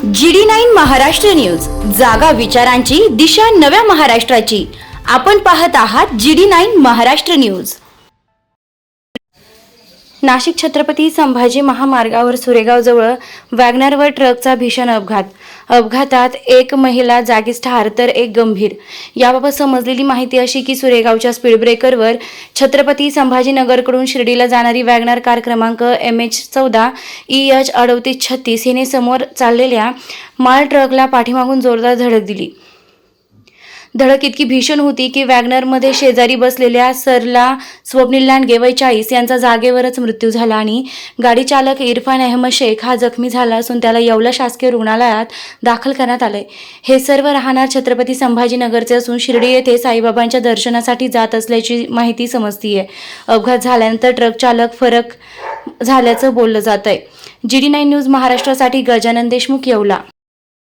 G D nine Maharashtra news. जागा विचारांची दिशा नव्या महाराष्ट्राची. आपण पाहत आहात G D nine Maharashtra news. Nashik Chhatrapati Sambhaji महामार्गावर सुरेगावजवळ वॅगनरवर ट्रकचा भीषण अपघात. अपघातात एक महिला जागीच ठार तर एक गंभीर. याबाबत समजलेली माहिती अशी की सुरेगावच्या स्पीड ब्रेकरवर छत्रपती संभाजीनगरकडून शिर्डीला जाणारी वॅगनर कार क्रमांक एम एच चौदा ई एच अडतीस छत्तीस हिने समोर चाललेल्या माल ट्रकला पाठीमागून जोरदार धडक दिली. धडक इतकी भीषण होती की वॅगनरमध्ये शेजारी बसलेल्या सरला स्वप्नील लांडगे वय चाळीस यांचा जागेवरच मृत्यू झाला आणि गाडी चालक इरफान अहमद शेख हा जखमी झाला असून त्याला येवला शासकीय रुग्णालयात दाखल करण्यात आलंय. हे सर्व राहणार छत्रपती संभाजीनगरचे असून शिर्डी येथे साईबाबांच्या दर्शनासाठी जात असल्याची माहिती समजतीये. अपघात झाल्यानंतर ट्रक चालक फरक झाल्याचं बोललं जात आहे जी डी नाईन न्यूज महाराष्ट्रासाठी गजानन देशमुख येवला.